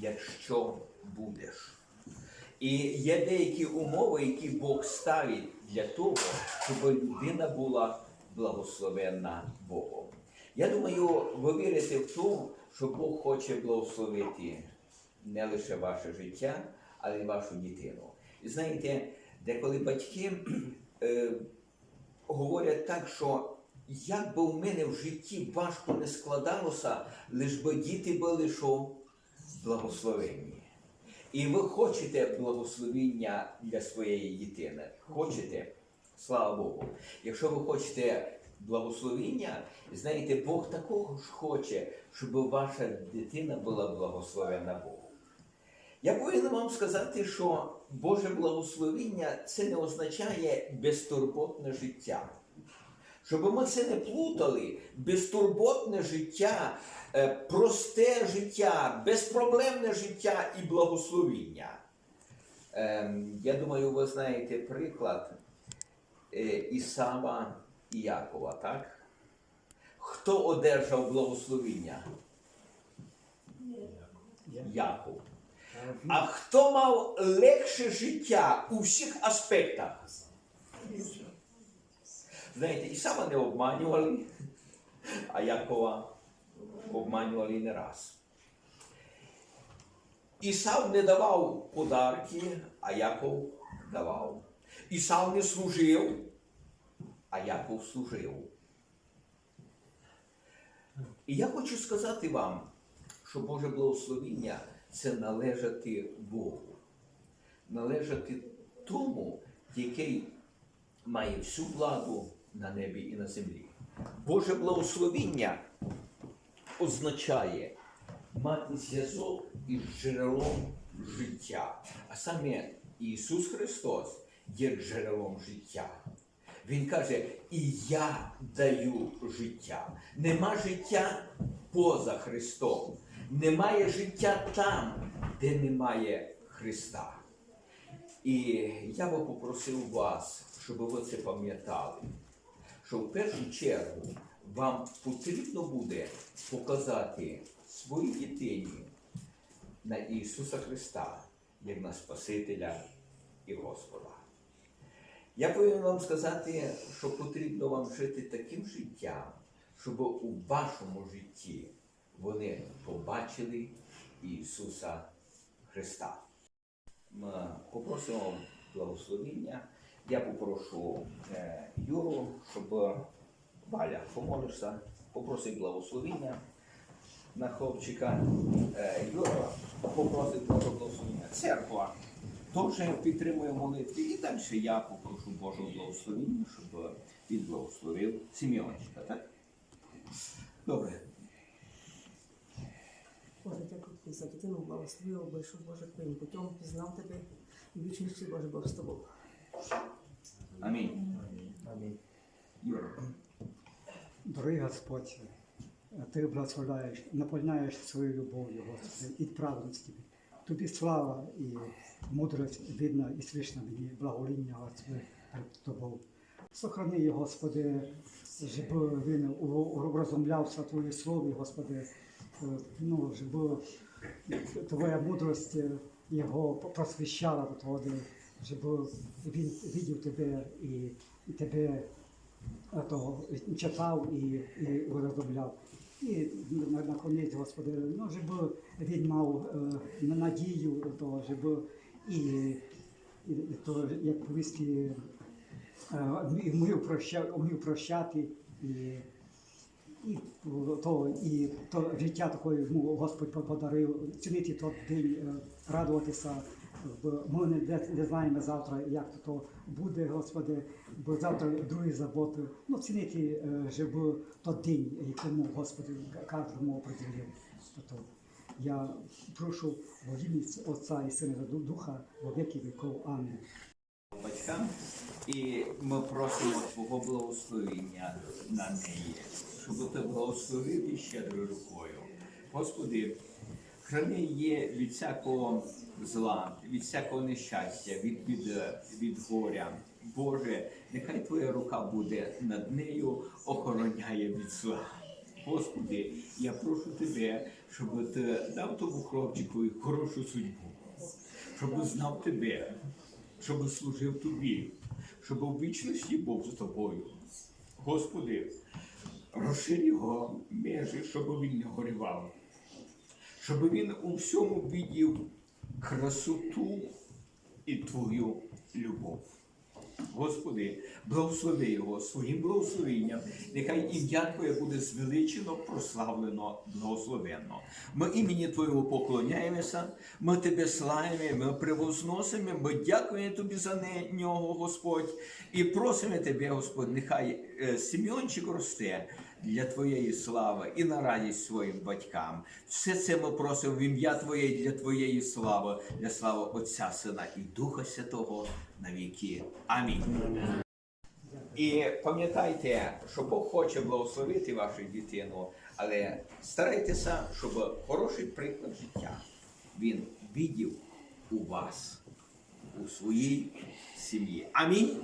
якщо будеш. І є деякі умови, які Бог ставить для того, щоб людина була благословенна Богом. Я думаю, ви вірите в те, що Бог хоче благословити не лише ваше життя, але й вашу дитину. І знаєте, деколи батьки е, говорять так, що як би в мене в житті важко не складалося, лиш би діти були що благословенні. І ви хочете благословіння для своєї дитини. Хочете? Слава Богу. Якщо ви хочете благословіння, знаєте, Бог такого ж хоче, щоб ваша дитина була благословена Богом. Я повинен вам сказати, що Боже благословіння це не означає безтурботне життя. Щоб ми це не плутали, безтурботне життя, е, просте життя, безпроблемне життя і благословіння. Ем, Я думаю, ви знаєте приклад е, Ісава і Якова, так? Хто одержав благословіння? Яков. А хто мав легше життя у всіх аспектах? Знаєте, Ісава не обманювали, а Якова обманювали не раз. Ісав не давав подарки, а Яков давав. Ісав не служив, а Яков служив. І я хочу сказати вам, що Боже благословіння це належати Богу, належати тому, який має всю владу на небі і на землі. Боже благословіння означає мати зв'язок із джерелом життя. А саме Ісус Христос є джерелом життя. Він каже, і я даю життя. Нема життя поза Христом. Немає життя там, де немає Христа. І я би попросив вас, щоб ви це пам'ятали, що в першу чергу вам потрібно буде показати своїй дитині на Ісуса Христа як на Спасителя і Господа. Я повинен вам сказати, що потрібно вам жити таким життям, щоб у вашому житті вони побачили Ісуса Христа. Ми попросимо благословіння. Я попрошу е, Юру, щоб Валя помолишся, попросив благословіння на хлопчика. Е, Юра попросив Божого благословіння. Церква теж підтримує молитві. І далі я попрошу Божого благословіння, щоб він благословив Сім'йончика, так? Добре. Боже, дякую тобі за дитину, благословив би, щоб Боже твоїм путем пізнав тебе і вічності Боже був з тобою. Амінь. Юра. Дорогий Господь, Ти благословляєш, наповняєш своєю любов'ю, Господи, і праведності. Тобі слава і мудрость видна і слышна мені, благоління, Господи, перед Тобою. Сохрани Господи, щоб він розумлявся Твоє Слові, Господи, е, ну, щоб Твоя мудрость його просвіщала, Господи, щоб він видів Тебе і, і Тебе а то читав і, і розробляв. І на, кінець, Господи, ну, щоб він мав е, надію, то, щоб і, і то, як повісти, е, вмів, проща, вмів прощати, і, і, то, і то життя таке йому Господь подарив, цінити той день, е, радуватися. Ми не, знаємо завтра, як то буде, Господи, бо завтра другі заботи. Ну, цінити, е, щоб той день, якому Господи кожному определив. Я прошу ім'я Отця і Сина Духа во віки віков. Амінь. батькам, і ми просимо Твого благословення на неї, щоб ти благословив її щедрою рукою. Господи, храни її від всякого зла, від всякого нещастя, від біди, від горя. Боже, нехай Твоя рука буде над нею, охороняє від зла. Господи, я прошу Тебе, щоб ти дав тому хлопчикові хорошу судьбу, щоб знав тебе, щоб служив тобі, щоб у вічності був з тобою. Господи, розширь його межі, щоб він не горював, щоб він у всьому видів красоту і Твою любов. Господи, благослови його своїм благословенням. Нехай ім'я Твоє буде звеличено, прославлено, благословенно. Ми імені Твоєго поклоняємося, ми Тебе славимо, ми превозносимо, ми дякуємо Тобі за нього, Господь, і просимо Тебе, Господь, нехай е, Сім'йончик росте для Твоєї слави і на радість своїм батькам. Все це ми просимо в ім'я Твоє і для Твоєї слави, для слави Отця, Сина і Духа Святого на віки. Амінь. І пам'ятайте, що Бог хоче благословити вашу дитину, але старайтеся, щоб хороший приклад життя він видів у вас, у своїй сім'ї. Амінь.